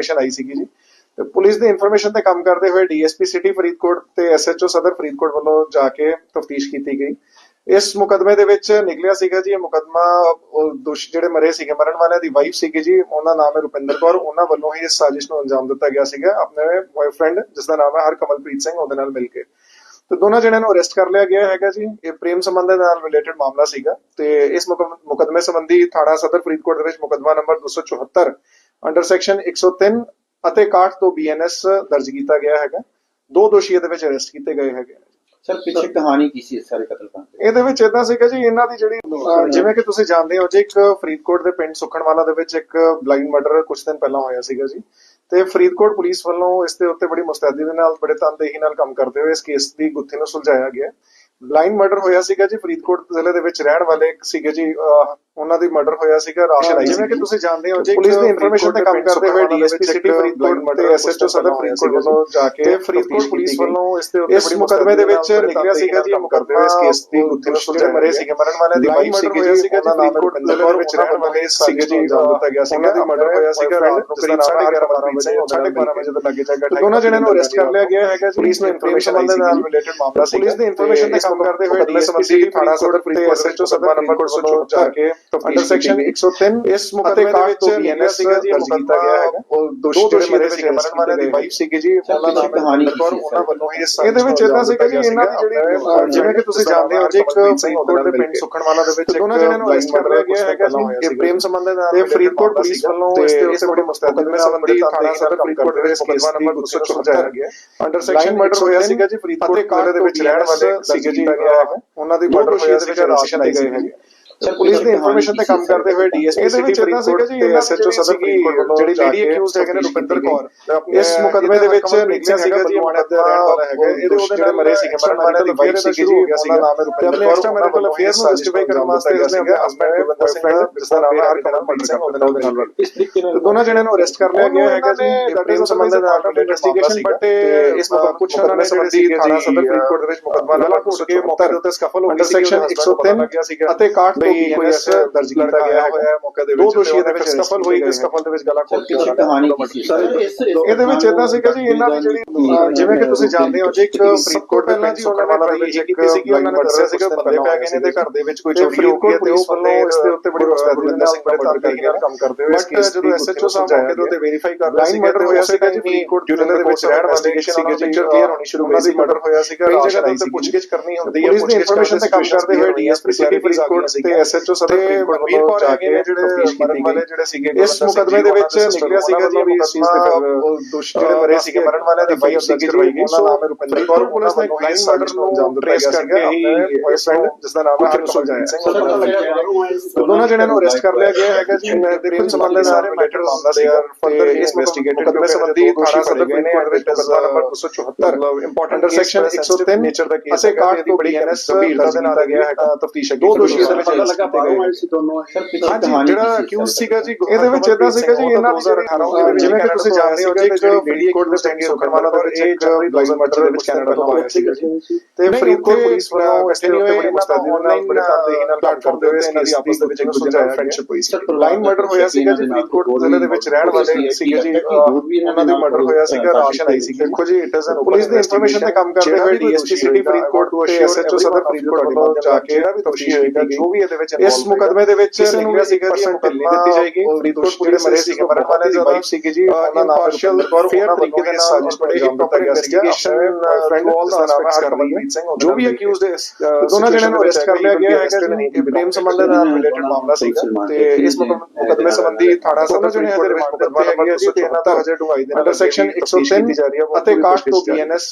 Information ਆਈ ਸੀਗੀ ਜੀ। ਤੇ ਪੁਲਿਸ ਦੀ ਇਨਫੋਰਮੇਸ਼ਨ ਤੇ ਕੰਮ ਕਰਦੇ ਹੋਏ ਡੀਐਸਪੀ ਸਿਟੀ ਫਰੀਦਕੋਟ ਤੇ ਐਸਐਚਓ ਸਦਰ ਫਰੀਦਕੋਟ ਵੱਲੋਂ ਜਾ ਕੇ ਤਫਤੀਸ਼ ਕੀਤੀ ਗਈ। ਇਸ ਮੁਕਦਮੇ ਦੇ ਵਿੱਚ ਨਿਕਲਿਆ ਸੀਗਾ ਜੀ, ਇਹ ਮੁਕਦਮਾ, ਉਹ ਜਿਹੜੇ ਮਰੇ ਸੀਗੇ, ਮਰਨ ਵਾਲਿਆਂ ਦੀ ਵਾਈਫ ਸੀਗੀ ਜੀ। ਉਹਨਾਂ ਨਾਮ ਹੈ ਰੁਪਿੰਦਰ ਕੌਰ। ਉਹਨਾਂ ਵੱਲੋਂ ਹੀ ਇਸ ਸਾਜ਼ਿਸ਼ ਨੂੰ ਅੰਜਾਮ ਦਿੱਤਾ ਗਿਆ ਸੀਗਾ। ਆਪਣੇ ਬॉयਫ੍ਰੈਂਡ ਜਿਸ ਦਾ ਨਾਮ ਹੈ ਹਰਕਮਲਪ੍ਰੀਤ ਸਿੰਘ, ਉਹਦੇ ਨਾਲ ਮਿਲ ਕੇ। ਤੇ ਦੋਨਾਂ ਜਣਿਆਂ ਨੂੰ ਅਰੈਸਟ ਕਰ ਲਿਆ ਗਿਆ ਹੈਗਾ ਜੀ। ਇਹ ਪ੍ਰੇਮ ਸੰਬੰਧ ਨਾਲ ਰਿਲੇਟਡ ਮਾਮਲਾ ਸੀਗਾ। ਤੇ ਇਸ ਮੁਕਮ- ਮੁਕੱਦਮੇ ਸੰਬੰਧੀ ਥਾਣਾ ਸਦਰ ਫਰੀਦਕੋਟ ਦੇ ਵਿੱਚ ਮੁਕੱਦਮਾ ਨੰਬਰ 274 ਅੰਡਰ ਸੈਕਸ਼ਨ 103 ਅਤੇ 61 ਤੋਂ ਬੀਐਨਐਸ ਦਰਜ ਕੀਤਾ ਗਿਆ ਹੈਗਾ। ਦੋ ਦੋਸ਼ੀ ਇਹਦੇ ਵਿੱਚ ਅਰੈਸਟ ਕੀਤੇ ਗਏ ਹੈਗੇ। ਸਰ ਪਿੱਛੇ ਕਹਾਣੀ ਕੀ ਸੀ ਇਸ ਸਾਰੇ ਕਤਲकांड ਦੀ ਇਹਦੇ ਵਿੱਚ ਇਦਾਂ ਸੀਗਾ ਜੀ ਇਹਨਾਂ ਦੀ ਜਿਹੜੀ ਜਿਵੇਂ ਕਿ ਤੁਸੀਂ ਜਾਣਦੇ ਹੋ ਜੀ ਇੱਕ ਫਰੀਦਕੋਟ ਦੇ ਪਿੰਡ ਸੁਖਣਵਾਲਾ ਦੇ ਵਿੱਚ ਇੱਕ ਬਲਾਈਂਡ ਮਰਡਰ ਕੁਝ ਦਿਨ ਪਹਿਲਾਂ ਹੋਇਆ ਸੀਗਾ ਜੀ। ਤੇ ਫਰੀਦਕੋਟ ਪੁਲਿਸ ਵੱਲੋਂ ਇਸ ਦੇ ਉੱਤੇ ਬੜੀ ਮੁਸਤੈਦੀ ਦੇ ਨਾਲ ਬੜੇ ਤਨਦੇਹੀ ਨਾਲ ਕੰਮ ਕਰਦੇ ਹੋਏ ਇਸ ਕੇਸ ਦੀ ਗੁੱਥੀ ਨੂੰ ਸੁਲਝਾਇਆ ਗਿਆ। ਬਲਾਈਂਡ ਮਰਡਰ ਹੋਇਆ ਸੀਗਾ ਜੀ ਫਰੀਦਕੋਟ ਜ਼ਿਲ੍ਹੇ ਦੇ ਵਿੱਚ ਰਹਿਣ ਵਾਲੇ ਇੱਕ ਸੀਗੇ ਜੀ ਉਹਨਾਂ ਦੀ ਮਰਡਰ ਹੋਇਆ ਸੀਗਾ ਰਾਸ਼ਨ ਆਈ ਜਿਵੇਂ ਕਿ ਤੁਸੀਂ ਜਾਣਦੇ ਹੋ ਜੀ ਪੁਲਿਸ ਦੀ ਇਨਫੋਰਮੇਸ਼ਨ ਤੇ ਕੰਮ ਕਰਦੇ ਹੋਏ ਡੀਐਸਪੀ ਸਿਟੀ ਫਰੀਦਕੋਟ ਤੇ ਐਸਐਚਓ ਸਦਰ ਫਰੀਦਕੋਟ ਵੱਲੋਂ ਜਾ ਕੇ ਤੇ ਫਰੀਦਕੋਟ ਪੁਲਿਸ ਵੱਲੋਂ ਇਸ ਦੇ ਉੱਤੇ ਇਸ ਮੁਕਦਮੇ ਦੇ ਵਿੱਚ ਨਿਕਲਿਆ ਸੀਗਾ ਜੀ ਮੁਕਦਮਾ ਇਸ ਕੇਸ ਦੀ ਨੂੰ ਸੁਲਝਾਇਆ ਮਰੇ ਸੀਗੇ ਮਰਨ ਵਾਲਿਆਂ ਦੀ ਵਾਈਫ ਸੀਗੀ ਜੀ ਸੀਗਾ ਜੀ ਫਰੀਦਕੋਟ ਜ਼ਿਲ੍ਹੇ ਦੇ ਵਿੱਚ ਰਹਿਣ ਵਾਲੇ ਸੀਗੇ ਜੀ ਅੰਜਾਮ ਦਿੱਤਾ ਗਿਆ ਸੀਗਾ ਦੀ ਮਰਡਰ ਹੋਇਆ ਸੀਗਾ ਰਾਤ ਨੂੰ ਕਰੀਬ 11:30 ਵਜੇ 12:30 ਵਜੇ ਦੇ ਲੱਗੇ ਜਾਗਾ ਦੋਨਾਂ ਜਣਿਆਂ ਨੂੰ ਅਰੈਸਟ ਕਰ ਲਿਆ ਗਿਆ ਹੈਗਾ ਜੀ। ਪੁਲਿਸ ਨੂੰ ਇਨਫੋਰਮੇਸ਼ਨ ਦੇ ਨਾਲ ਰਿਲੇਟਡ ਮਾਮਲਾ ਸੀ ਪੁਲਿਸ ਦੀ ਇਨਫੋਰਮੇਸ਼ਨ ਤੇ ਕੰਮ ਕਰਦੇ ਹੋਏ ਡੀਐਸਪੀ ਥਾਣਾ ਸਦਰ ਫਰੀਦਕੋਟ ਐਸਐਚਓ ਸਦਰ ਨੰਬਰ 274 ਜਾ ਕੇ ਅੰਡਰ ਸੈਕਸ਼ਨ 103 ਇਸ ਮੁਕੱਦਮੇ ਦੇ ਵਿੱਚ ਨਿਕਲਿਆ ਸੀਗਾ ਜੀ ਦਰਜ ਕੀਤਾ ਗਿਆ ਹੈਗਾ ਉਹ ਦੋਸ਼ੀ ਜਿਹੜੇ ਮਰੇ ਸੀਗੇ ਮਰਨ ਵਾਲਿਆਂ ਦੀ ਵਾਈਫ ਸੀਗੀ ਜੀ ਉਹਨਾਂ ਦਾ ਕਹਾਣੀ ਸੀ ਉਹਨਾਂ ਵੱਲੋਂ ਹੀ ਇਸ ਇਹਦੇ ਵਿੱਚ ਇਦਾਂ ਸੀਗਾ ਜੀ ਇਹਨਾਂ ਦੀ ਜਿਹੜੀ ਜਿਵੇਂ ਕਿ ਤੁਸੀਂ ਜਾਣਦੇ ਹੋ ਜੀ ਇੱਕ ਫਰੀਦਕੋਟ ਦੇ ਪਿੰਡ ਸੁਖਣਵਾਲਾ ਦੇ ਵਿੱਚ ਦੋਨਾਂ ਜਣਿਆਂ ਨੂੰ ਅਰੈਸਟ ਕਰ ਲਿਆ ਗਿਆ ਹੈਗਾ ਜੀ ਇਹ ਪ੍ਰੇਮ ਸੰਬੰਧ ਦੇ ਨਾਲ ਤੇ ਫਰੀਦਕੋਟ ਪੁਲਿਸ ਵੱਲੋਂ ਇਸ ਦੇ ਉੱਤੇ ਬੜੀ ਮੁਸਤੈਦੀ ਦੇ ਸੰਬੰਧੀ ਥਾਣਾ ਸਦਰ ਫਰੀਦਕੋਟ ਦੇ ਮੁਕੱਦਮਾ ਨੰਬਰ 274 ਗਿਆ ਅੰਡਰ ਸੈਕਸ਼ਨ ਮਰਡਰ ਹੋਇਆ ਸੀਗਾ ਜੀ ਫਰੀਦਕੋਟ ਦੇ ਵਿੱਚ ਰਹਿਣ ਵਾਲੇ ਸੀਗੇ ਜੀ ਅਹ, ਉਹਨਾਂ ਦੀ ਮਰਡਰ ਹੋਇਆ ਸੀਗਾ ਰਾਸ਼ਨ ਆਈ ਗਏ ਹੈਗੇ। ਸਰ ਪੁਲਿਸ ਦੀ ਇਨਫੋਰਮੇਸ਼ਨ ਤੇ ਕੰਮ ਕਰਦੇ ਹੋਏ ਡੀਐਸਪੀ ਸਿਟੀ ਫਰੀਦਕੋਟ ਤੇ ਐਸਐਚਓ ਸਦਰ ਫਰੀਦਕੋਟ ਵੱਲੋਂ ਜਿਹੜੀ ਲੇਡੀ ਅਕਿਊਜ਼ਡ ਹੈਗੇ ਨੇ ਰੁਪਿੰਦਰ ਕੌਰ ਇਸ ਮੁਕਦਮੇ ਦੇ ਵਿੱਚ ਨਿਕਲਿਆ ਸੀਗਾ ਜੀ ਮਾਣੇ ਦਾ ਰਹਿਣ ਵਾਲਾ ਹੈਗਾ ਇਹਦੇ ਉਹਦੇ ਜਿਹੜੇ ਮਰੇ ਸੀਗੇ ਮਰਨ ਵਾਲੇ ਦੀ ਵਾਈਫ ਸੀਗੀ ਜੀ ਉਹਨਾਂ ਨਾਮ ਹੈ Rupinder Kaur extra marital affair ਨੂੰ ਜਸਟੀਫਾਈ ਕਰਨ ਵਾਸਤੇ ਇਸਨੇ ਆਪਣੇ ਹਸਬੰਡ ਬॉयਫ੍ਰੈਂਡ ਜਿਸ ਦਾ ਨਾਮ ਹੈ ਹਰਕਮਲਪ੍ਰੀਤ ਸਿੰਘ ਉਹਦੇ ਨਾਲ ਨਾਲ ਇਸ ਤਰੀਕੇ ਨਾਲ ਦੋਨਾਂ ਜਣਿਆਂ ਨੂੰ ਅਰੈਸਟ ਕਰ ਲਿਆ ਗਿਆ ਹੈਗਾ ਜੀ ਇਜ਼ ਸੰਬੰਧ ਦੇ ਨਾਲ ਇਨਵੈਸਟੀਗੇਸ਼ਨ ਬਟ ਇਸ ਮੁਕਦਮੇ ਕੁਝ ਉਹਨਾਂ ਨੇ ਸੰਬੰਧੀ ਥਾਣਾ ਸਦਰ ਫਰੀਦਕੋਟ ਦੇ ਵਿੱਚ ਮੁਕਦਮਾ ਲਗਾ ਘੋਟ ਕੇ ਮੌਕੇ ਦੇ ਉੱਤੇ ਸਕਫਲ ਹੋ ਗਈ ਸੈਕਸ਼ਨ 103 ਅਤੇ 61 ਤੋਂ ਬੀਐਨਐਸ ਦਰਜ ਕੀਤਾ ਗਿਆ ਹੈ ਮੌਕੇ ਦੇ ਵਿੱਚ ਦੋ ਦੋਸ਼ੀ ਦੇ ਵਿੱਚ ਸਕਫਲ ਹੋਈ ਤੇ ਸਕਫਲ ਦੇ ਵਿੱਚ ਗਲਾ ਘੋਟ ਕੇ ਕੀ ਸੀ? ਇਸ ਇਹਦੇ ਵਿੱਚ ਇਦਾਂ ਸੀਗਾ ਜੀ ਇਹਨਾਂ ਦੀ ਜਿਹੜੀ ਜਿਵੇਂ ਕਿ ਤੁਸੀਂ ਜਾਣਦੇ ਹੋ ਜੀ ਇੱਕ ਫਰੀਦਕੋਟ ਪਹਿਲਾਂ ਜੀ ਉਹਨਾਂ ਨੇ ਟਰਾਈ ਕੀਤੀ ਸੀਗੀ ਉਹਨਾਂ ਨੇ ਦੱਸਿਆ ਸੀਗਾ ਬੰਦੇ ਪੈ ਗਏ ਨੇ ਤੇ ਘਰ ਦੇ ਵਿੱਚ ਕੋਈ ਚੋਰੀ ਹੋ ਗਈ ਹੈ ਤੇ ਉਸ ਵੱਲੋਂ ਇਸ ਦੇ ਉੱਤੇ ਬੜੀ ਮੁਸਤੈਦੀ ਦੇ ਨਾਲ ਬੜੇ ਤਨਕੀਰ ਨਾਲ ਕੰਮ ਕਰਦੇ ਹੋਏ ਇਸ ਕੇਸ ਜਦੋਂ ਐਸਐਚਓ ਸਾਹਿਬ ਮੌਕੇ ਦੇ ਉੱਤੇ ਵੈਰੀਫਾਈ ਕਰ ਰਹੇ ਸੀਗੇ ਮਰਡਰ ਹੋਇਆ ਸੀਗਾ ਜੀ ਫਰੀਦਕੋਟ ਜ਼ਿਲ੍ਹੇ ਦੇ ਵਿੱਚ ਰਹਿਣ ਵਾਲੇ ਸੀਗੇ ਜੀ ਕਲੀਅਰ ਹੋਣੀ ਸ਼ੁਰੂ ਹੋਈ ਸੀ ਮਰਡਰ ਹੋਇਆ ਸੀਗਾ ਕਈ ਜਗ੍ਹਾ ਤੇ ਪੁੱਛਗਿੱਛ ਕਰਨੀ ਹੁੰਦੀ ਹੈ ਦੀ ਤੇ ਕੰਮ ਕਰਦੇ ਹੋਏ ਡੀਐਸਪੀ ਸਿਟੀ ਫਰੀਦਕੋਟ ਤੇ ਐਸਐਚਓ ਸਦਰ ਫਰੀਦਕੋਟ ਵੀਰ ਕੌਰ ਹੈਗੇ ਨੇ ਜਿਹੜੇ ਮਰਨ ਵਾਲੇ ਜਿਹੜੇ ਸੀਗੇ ਇਸ ਮੁਕਦਮੇ ਦੇ ਵਿੱਚ ਨਿਕਲਿਆ ਸੀਗਾ ਜੀ ਵੀ ਇਸ ਚੀਜ਼ ਤੇ ਦੋਸ਼ੀ ਜਿਹੜੇ ਮਰੇ ਸੀਗੇ ਮਰਨ ਵਾਲਿਆਂ ਦੀ ਵਾਈਫ ਸੀਗੀ ਜੀ ਉਹਨਾਂ ਨਾਮ ਹੈ ਰੁਪਿੰਦਰ ਕੌਰ ਪੁਲਿਸ ਨੇ ਬਲਾਈਂਡ ਮਰਡਰ ਨੂੰ ਅੰਜਾਮ ਦਿੱਤਾ ਗਿਆ ਸੀਗਾ ਆਪਣੇ ਬॉयਫ੍ਰੈਂਡ ਜਿਸ ਦਾ ਨਾਮ ਹੈ ਸਿੰਘ ਉਹਦੇ ਨਾਲ ਤੇ ਦੋਨਾਂ ਜਣਿਆਂ ਨੂੰ ਅਰੈਸਟ ਕਰ ਲਿਆ ਗਿਆ ਹੈਗਾ ਜੀ। ਸੰਬੰਧ ਦੇ ਸਾਰੇ ਮੈਟਰ ਮਾਮਲਾ ਦੇ ਆਰ ਫਰਦਰ ਇਸ ਇਨਵੈਸਟੀਗੇਟਡ ਮੁਕਦਮੇ ਸੰਬੰਧੀ ਥਾਣਾ ਸਦਰ ਗਏ ਨੇ under number 274 important under section 103 nature ਦਾ ਕੇਸ ਕਾਰਡ ਦੀ ਬੜੀ ਗੰਭੀਰਤਾ ਦੇ ਨਾਲ ਗਿਆ ਹੈਗਾ ਤਫਤੀਸ਼ ਦੋ ਦੋਸ਼ੀ ਇਹਦੇ ਵਿੱਚ ਅਰੈਸਟ ਕੀਤੇ ਗਏ ਨੇ ਸਰ ਪਿੱਛੇ ਹਾਂਜੀ ਜਿਹੜਾ ਅਕਿਊਜ਼ ਸੀਗਾ ਜੀ ਇਹਦੇ ਵਿੱਚ ਇਦਾਂ ਸੀਗਾ ਜੀ ਇਹਨਾਂ ਦੀ ਜਿਹੜੀ ਜਿਵੇਂ ਕਿ ਤੁਸੀਂ ਜਾਣਦੇ ਹੋ ਇੱਕ ਫਰੀਦਕੋਟ ਦੇ ਸਟੈਂਡ ਸੁਖਨਵਾਲਾ ਦਾ ਵਿੱਚ ਇੱਕ ਬਲਾਈਂਡ ਮਰਡਰ ਦੇ ਵਿੱਚ ਕੈਨੇਡਾ ਤੋਂ ਆਇਆ ਜੀ ਤੇ ਫਰੀਦਕੋਟ ਪੁਲਿਸ ਵੱਲੋਂ ਇਸ ਦੇ ਉੱਤੇ ਬੜੀ ਮੁਸਤੈਦੀ ਨਾਲ ਬੜੇ ਤਨਦੇਹੀ ਨਾਲ ਕੰਮ ਕਰਦੇ ਹੋਏ ਇਹਨਾਂ ਦੀ ਆਪਸ ਦੇ ਵਿੱਚ ਇੱਕ ਦੂਜੇ ਨਾਲ ਫਰੈਂਡਸ਼ਿਪ ਹੋਈ ਸੀ ਬਲਾਈਂਡ ਮਰਡਰ ਹੋਇਆ ਸੀਗਾ ਜੀ ਫਰੀਦਕੋਟ ਜ਼ਿਲ੍ਹੇ ਦੇ ਵਿੱਚ ਰਹਿਣ ਵਾਲੇ ਸੀਗੇ ਜੀ ਉਹਨਾਂ ਦੀ ਮਰਡਰ ਹੋਇਆ ਸੀਗਾ ਰਾਸ਼ਨ ਆਈ ਸੀ ਦੇਖੋ ਜੀ ਇਟ ਇਜ਼ ਪੁਲਿਸ ਦੀ ਇਨਫੋਰਮੇਸ਼ਨ ਤੇ ਕੰਮ ਕਰਦੇ ਹੋਏ ਡੀਐਸਪੀ ਸਿਟੀ ਫਰੀਦਕੋਟ ਤੇ ਐਸਐਚਓ ਸਦਰ ਫਰੀਦਕੋਟ ਵੱਲੋਂ ਜਾ ਕੇ ਜਿਹੜਾ ਵੀ ਦੋਸ਼ੀ ਹੋਏਗਾ ਜੋ ਵੀ ਇਹਦੇ ਵਿੱਚ ਇਸ ਮੁਕਦਮੇ ਦੇ ਵਿੱਚ ਨਿਕਲਿਆ ਸੀਗਾ ਜੀ ਮੁਕੱਦਮਾ ਦਿੱਤੀ ਜਾਏਗੀ। ਫਰੀਦਕੋਟ ਜਿਹੜੇ ਮਰੇ ਸੀਗੇ ਮਰਨ ਵਾਲੇ ਦੀ ਵਾਈਫ ਸੀਗੀ ਜੀ ਉਹਨਾਂ ਨਾਮ ਪਾਰਸ਼ਲ ਫੇਅਰ ਤਰੀਕੇ ਦੇ ਨਾਲ ਸਾਜ਼ਿਸ਼ ਬੜੀ ਪ੍ਰੋਪਰ ਇਨਵੈਸਟੀਗੇਸ਼ਨ ਫਰੈਂਡ ਆਲ ਦਾ ਨਾਮ ਕਰ ਰਹੀ ਹੈ। ਜੋ ਵੀ ਅਕਿਊਜ਼ਡ ਹੈ। ਦੋਨਾਂ ਜਣਿਆਂ ਨੂੰ ਅਰੈਸਟ ਕਰ ਲਿਆ ਗਿਆ ਜੀ। ਇਹ ਪ੍ਰੇਮ ਸੰਬੰਧ ਦੇ ਨਾਲ ਰਿਲੇਟਡ ਮਾਮਲਾ ਸੀਗਾ। ਤੇ ਇਸ ਮੁਕਦਮੇ ਸੰਬੰਧੀ ਥਾਣਾ ਸਦਰ ਜਿਹੜੇ ਇਹਦੇ ਵਿੱਚ ਮੁਕਦਮਾ ਨੰਬਰ 273 ਹਜੇ ਢੁਆਈ ਦੇ ਅੰਡਰ ਸੈਕਸ਼ਨ 103 ਅਤੇ 61 ਤੋਂ ਬੀਐਨਐਸ